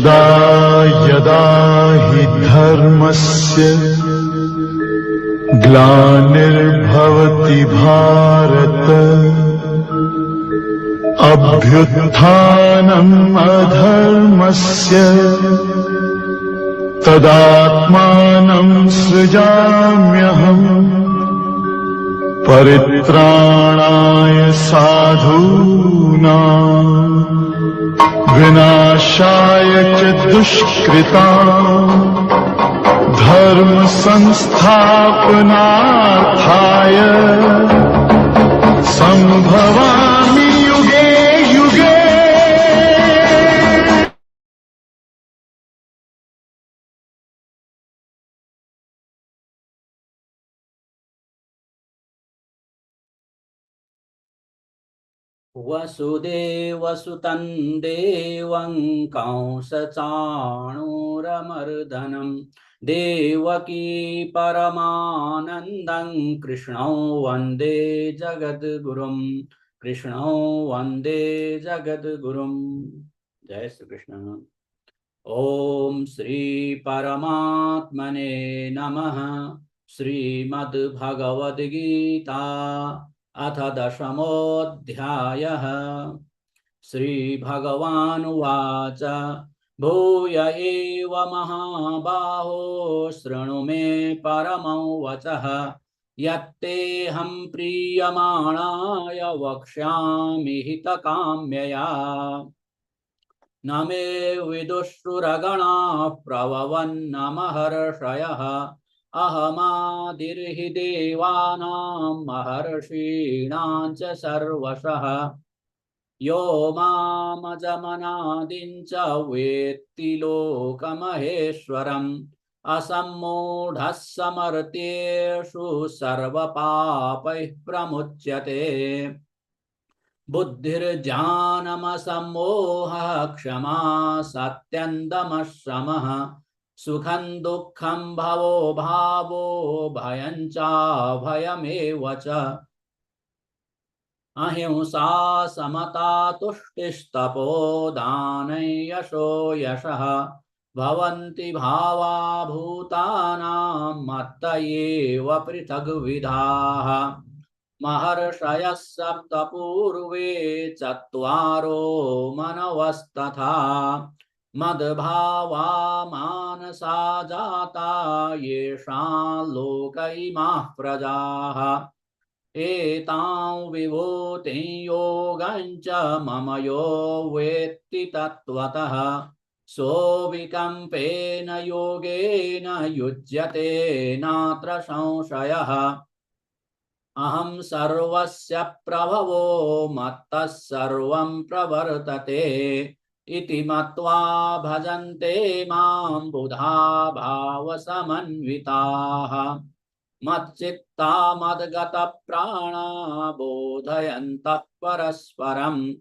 यदा हि धर्मस्य ग्लानिर्भवति भारत अभ्युत्थानम् अधर्मस्य तदात्मानम् सृजाम्यहम् परित्राणाय साधूनाम् विनाशाय च दुष्कृता धर्म संस्थापनार्थाय सम्भवामि वसुदेवसुतं देवं कंसचाणूरमर्दनं। देवकी परमानन्दं कृष्णौ वंदे जगद्गुरुं। कृष्णौ वंदे जगद्गुरुं। जय श्री कृष्ण ॐ श्री परमात्मने नमः। श्रीमद्भगवद्गीता। अथ दशमोऽध्यायः। श्रीभगवानुवाच, भूय एव महाबाहो, शृणु मे परमं वचः। यत्तेऽहं प्रीयमाणाय वक्ष्यामि हितकाम्यया। न मे विदुष्टुरगणाः प्रभवन्न महर्षयः अहमादिर्हि देवानां महर्षीणां च यो मामजमनादिं च वेत्ति लोकमहेश्वरम्। असम्मूढः समर्त्येषु सर्वपापैः प्रमुच्यते। क्षमा सत्यन्दमः शमः। सुखं, दुःखं, भवो, भावो भयं चाभयमेव च। अहिंसा, समता, तुष्टिस्तपो दानै यशो। यशः भवन्ति भावा भूतानां मत्त एव पृथग्विधाः। महर्षयः सप्त पूर्वे चत्वारो मनवस्तथा। मद्भावा जाता येषां लोक इमाः प्रजाः। एतां विभूतिं योगं च मम यो वेत्ति तत्त्वतः। सोऽविकम्पेन योगेन युज्यते नात्र संशयः। अहं सर्वस्य प्रभवो मत्तः सर्वं प्रवर्तते। इति मत्वा भजन्ते माँ बुधा भावसमन्विताः। मच्चित्ता मद्गतप्राणा बोधयन्तः परस्परं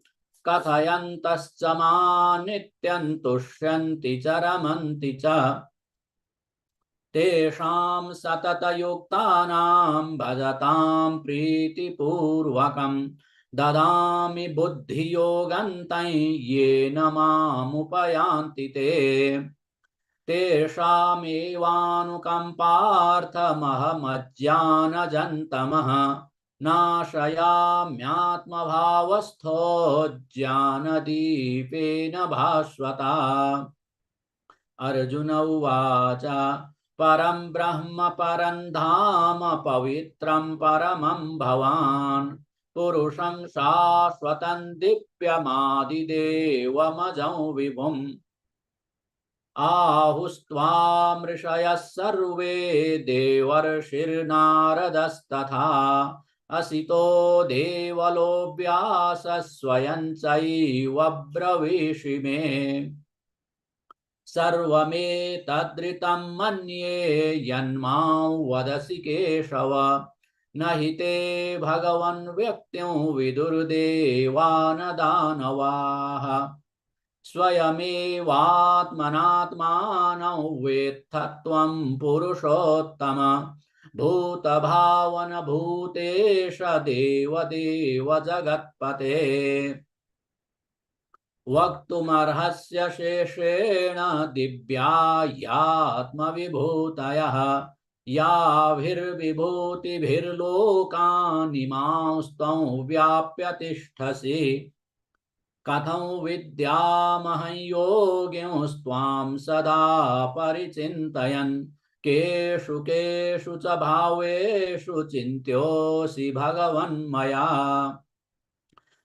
कथयन्तश्च माँ नित्यं तुष्यन्ति च रमन्ति च। तेषां सततयुक्तानां भजतां प्रीतिपूर्वकम्। ददामि बुद्धियोगं तं येन मामुपयान्ति ते। तेषामेवानुकम्पार्थमहमज्ञानजन्तमः नाशयाम्यात्मभावस्थो ज्ञानदीपेन भास्वता। अर्जुन उवाच, परं ब्रह्म परं धाम पवित्रं परमं भवान्। पुरुषं शाश्वतं दीप्यमादिदेवमजं विभुम्। सर्वे देवर्षिर्नारदस्तथा, असितो देवलो व्यास स्वयं चैव ब्रवीषि मे। सर्वमेतदृतं मन्ये यन्मां वदसि केशव न ते भगवन् व्यक्तिं विदुर्देवान दानवाः स्वयमेवात्मनात्मानं वेत्थ त्वं पुरुषोत्तम। भूतभावन भूतेश देवदेव जगत्पते वक्तुमर्हस्य शेषेण दिव्या यात्मविभूतयः याभिर्विभूतिभिर्लोकानिमांस्त्वं व्याप्य तिष्ठसि कथं विद्यामहं सदा परिचिन्तयन्। केषु केषु च भावेषु चिन्त्योऽसि भगवन्मया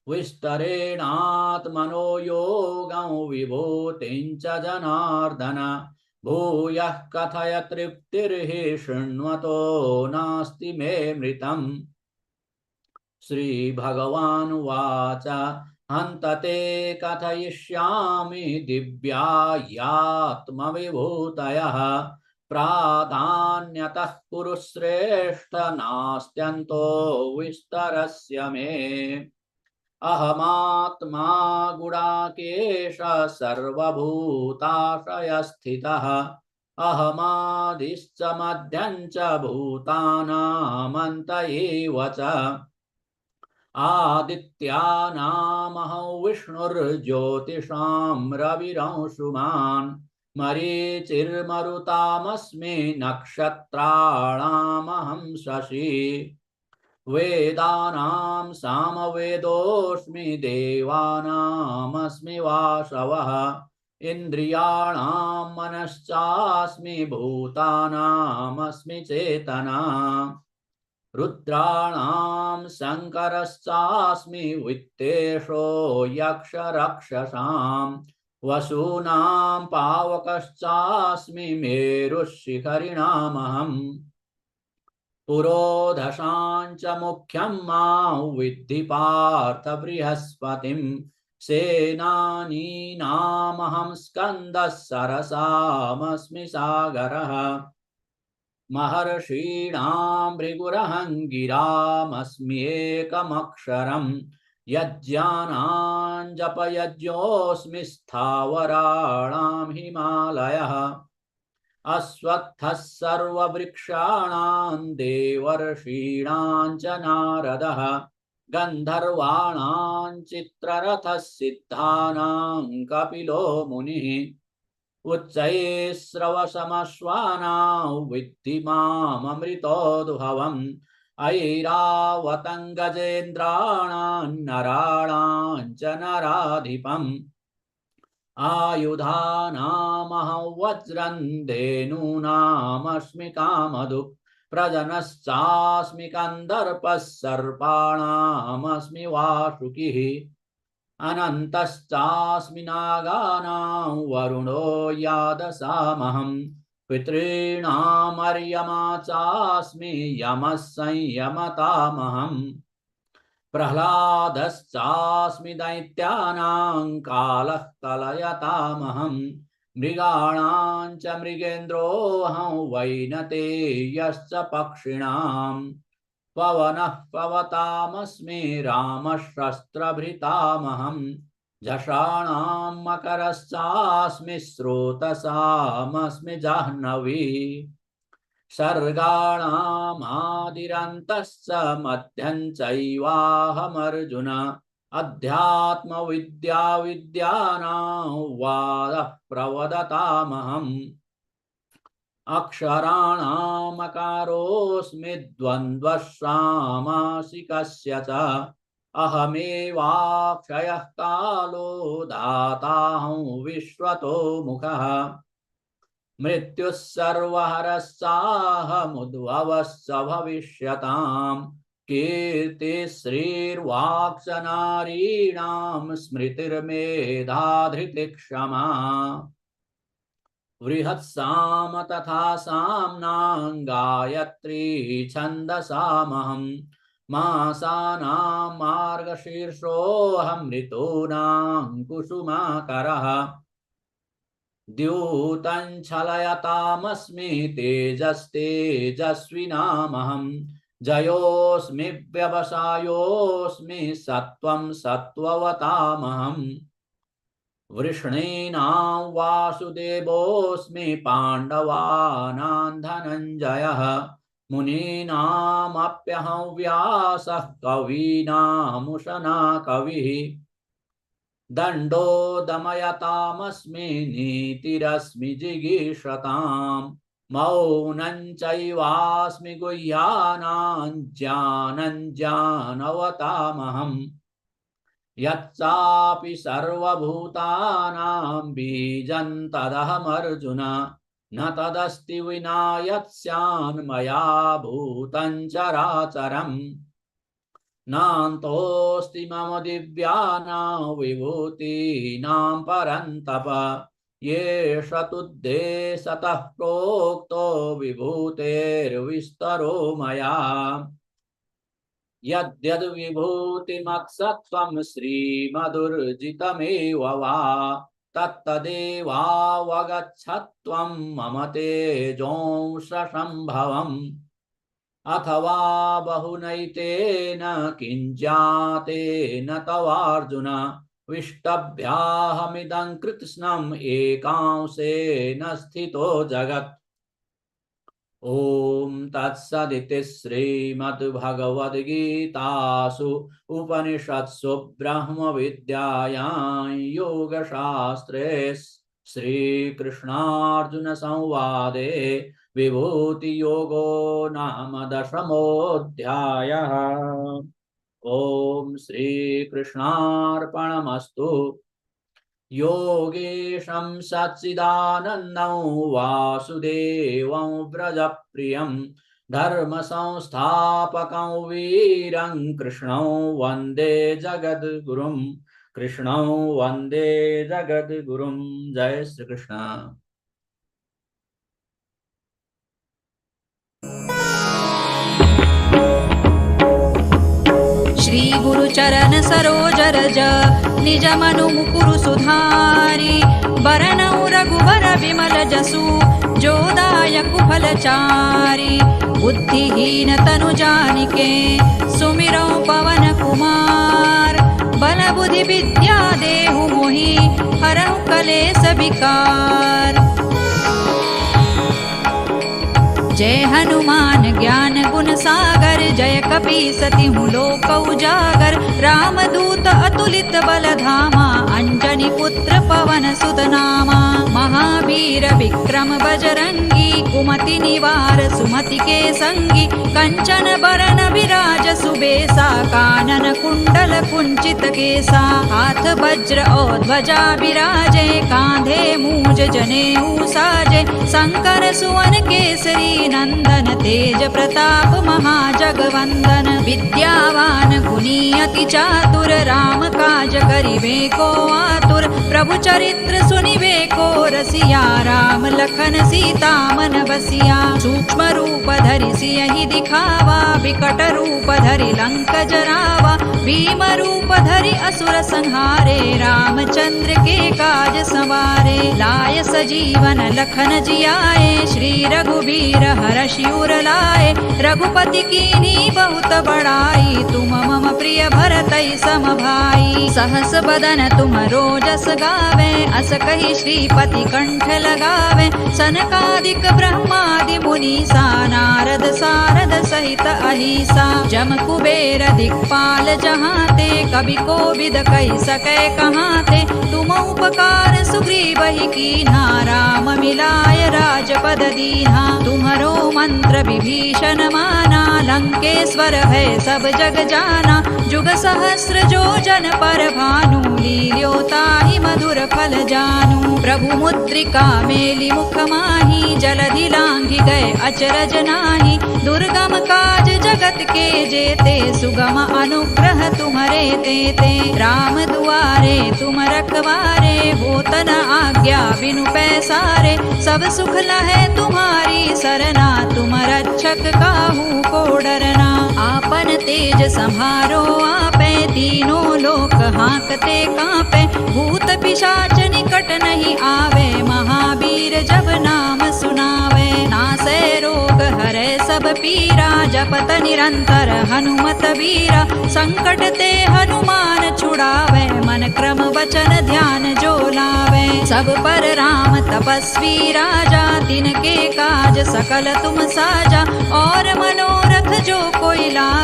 विस्तरेणात्मनो योगं विभूतिं च जनार्दन। भूयः कथय तृप्तिर्हि शृण्वतो नास्ति मे मृतम्। श्रीभगवानुवाच हन्त ते कथयिष्यामि दिव्या यात्मविभूतयः। प्राधान्यतः कुरु श्रेष्ठ नास्त्यन्तो विस्तरस्य मे। अहमात्मा गुडाकेश सर्वभूताशयस्थितः अहमादिश्च मध्यं च भूतानामन्त एव च। आदित्यानामहं विष्णुर्ज्योतिषां रविरंशुमान्। मरीचिर्मरुतामस्मि नक्षत्राणामहं शशि वेदानां सामवेदोऽस्मि देवानामस्मि वासवः इन्द्रियाणां मनश्चास्मि भूतानामस्मि चेतना, रुद्राणां शङ्करश्चास्मि वित्तेषो यक्षरक्षसां, वसूनां पावकश्चास्मि मेरुशिखरिणामहम्। पुरोधशाञ्च मुख्यं माँ विद्धि पार्थ बृहस्पतिं। सेनानीनामहं स्कन्दः सरसामस्मि सागरः। महर्षीणां भृगुरहं गिरामस्म्येकमक्षरं यज्ञानां स्थावराणां हिमालयः। अश्वत्थः सर्ववृक्षाणां देवर्षीणां च नारदः, गन्धर्वाणां चित्ररथः कपिलो मुनिः उच्चैः स्रवसमश्वानां विद्धि माममृतोद्भवम् ऐरावतं गजेन्द्राणां नराणां च आयुधानामहं वज्रं धेनूनामस्मि कामधुक् प्रजनश्चास्मि कन्दर्पः सर्पाणामस्मि वासुकिः अनन्तश्चास्मि नागानां वरुणो यादसामहं पितॄणामर्यमा चास्मि यमः संयमतामहम्। प्रह्लादश्चास्मि दैत्यानां कालः कलयतामहं मृगाणां च मृगेन्द्रोऽहं वैनतेयश्च पक्षिणां पवनः पवतामस्मि रामशस्त्रभृतामहं झषाणां मकरश्चास्मि स्रोतसामस्मि जाह्नवी। सर्गाणामादिरन्तश्च मध्यं चैवाहमर्जुन। अध्यात्मविद्याविद्यानां वादः प्रवदतामहम् अक्षराणामकारोऽस्मि द्वन्द्वः सामासिकस्य च। अहमेवाक्षयः कालो दाताहं विश्वतो मुखः। मृत्युः सर्वहरश्चाहमुद्भवश्च भविष्यताम्। कीर्तिश्रीर्वाक्च नारीणां स्मृतिर्मेधाधृतिक्षमा। बृहत्साम तथा साम्नां गायत्री छन्दसामहं मासानां मार्गशीर्षोऽहमृतूनां कुसुमाकरः। द्यूतं छलयतामस्मि तेजस्तेजस्विनामहं जयोऽस्मि व्यवसायोऽस्मि सत्त्वं सत्त्ववतामहम्। वृष्णीनां वासुदेवोऽस्मि पाण्डवानां धनञ्जयः मुनीनामप्यहं व्यासः कविः। दण्डो दमयतामस्मि नीतिरस्मि जिगीषताम् मौनं चैवास्मि गुह्यानां ज्ञानं ज्ञानवतामहम् यच्चापि सर्वभूतानां तदहमर्जुन, न तदस्ति विना यत्स्यान्मया भूतं चराचरम् नान्तोऽस्ति मम दिव्यानां विभूतीनां परन्तप। येष तुद्देशतः प्रोक्तो विभूतेर्विस्तरो मया। यद्यद्विभूतिमत्सत्त्वं श्रीमधुर्जितमेव वा, तत्तदेवावगच्छत्वं मम तेजोंशसम्भवम् अथवा बहुनैतेन किञ्जातेन तवार्जुन विष्टभ्याहमिदं कृत्स्नम् एकांशेन स्थितो जगत्। ॐ तत्सदिति श्रीमद्भगवद्गीतासु उपनिषत्सु ब्रह्मविद्यायां योगशास्त्रे श्रीकृष्णार्जुनसंवादे विभूतियोगो नाम दशमोऽध्यायः। ॐ श्रीकृष्णार्पणमस्तु। योगेशं सच्चिदानन्दं वासुदेवं व्रजप्रियं धर्मसंस्थापकं वीरं कृष्णं वंदे जगद्गुरुं। कृष्णं वंदे जगद्गुरुं। जय श्रीकृष्ण। श्री गुरुचरण सरोज रज निज मनु मुकुरु सुधारि बरनौ रघुबर विमल जसु जोदायकु फलचारि बुद्धिहीन तनु जानिके सुमिरौ पवन कुमार बल बुद्धि विद्या देहु मोहि हरहु कलेस विकार जय हनुमान ज्ञान गुण सागर जय कपी सति लोक उजागर। राम दूत अतुलित बल धामा अंजनी पुत्र पवन सुत नामा महावीर विक्रम बजरंगी कुमति निवार सुमति के संगी। कंचन बरन विराज सुबेसा कानन कुंडल कुंचित केसा। हाथ वज्र और ध्वजा विराजे। कांधे मूज जनेऊ साजे शंकर सुवन केसरी नंदन तेज प्रताप महाजगवंदन। विद्यावान गुणी अति चातुर राम काज करिवे को आतुर। प्रभु चरित्र सुनिवे को रसिया। राम लखन सीता मन बसिया सूक्ष्म रूप धरि सियहि दिखावा विकट रूप धरि लङ्क जरावा भीम रूप धरि असुर संहारे रामचन्द्र के काज सवारे लाय सजीवन लखन जियाए श्री रघुवीर हर शिवर लाए रघुपति कीनी बहुत बड़ाई तुम मम प्रिय भरत सम भाई। सहस बदन तुम रोजस गावे अस कही श्रीपति कंठ लगावे सनकादिक ब्रह्मादि मुनीसा, नारद सारद सहित अहिसा। जम कुबेर दिक्पाल जहाते कभी को विद कही सकै कहाते। तुम उपकार सुग्रीव ही की नाराम मिलाय। राजपद दीन्हा तुम्हरो मंत्र विभीषण माना लंकेश्वर भय सब जग जाना, जुग सहस्र जो जन पर भानु, लील्योताहि मधुर फल जानु। प्रभु मुद्रिका मेली मुख माही जलधि लांघि गए अचरज नाही। दुर्गम काज जगत के जेते, सुगम अनुग्रह तुम्हरे तेते। राम दुआरे तुम रखवारे होतन आज्ञा बिनु पैसारे। सब सुख लहे तुम्हारी सरना, तुम रक्षक काहू को डरना आपन तेज संहारो, आपे तीनों लोक हाकते कांपे। भूत पिशाच निकट नहीं आवे, महावीर जब नाम रोग हरे सब पीरा, जपत निरंतर हनुमत वीरा। संकट ते हनुमान छुड़ावे, मन क्रम वचन ध्यान जो लावे। सब पर राम तपस्वी राजा दिन के काज सकल तुम साजा। और मनोरथ जो कोई लावे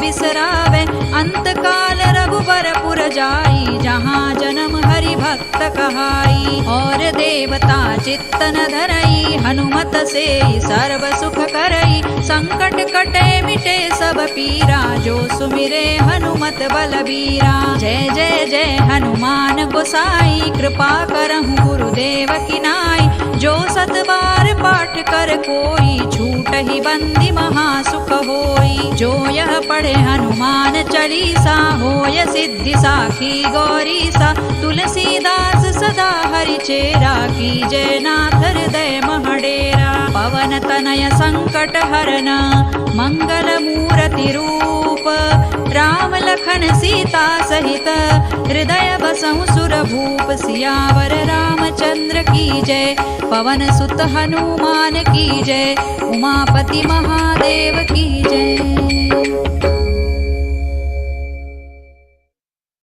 बिसरावे अंत काल रघुबर पुर जाई, जहाँ जन्म हरि भक्त कहाई। और देवता चित्तन धरई, हनुमत से सर्व सुख करई। संकट कटे मिटे सब पीरा, जो सुमिरे हनुमत बलबीरा। जय जय जय हनुमान गोसाई, कृपा करहु गुरुदेव की जो सत बार पाठ कर कोई छूट ही बंदी महासुख होई. जो यह पढ़े हनुमान चालीसा होय सिद्धि साखी गौरी सा तुलसीदास सदा हरि चेरा की जय नाथ हृदय महडेरा. पवन तनय संकट हरन मंगल मूर्ति रूप. राम लखन सीता सहित हृदय बसहु सुरभूप. सियावर रामचंद्र की जय पवन सुत हनुमान की जय. उमापति महादेव की जय।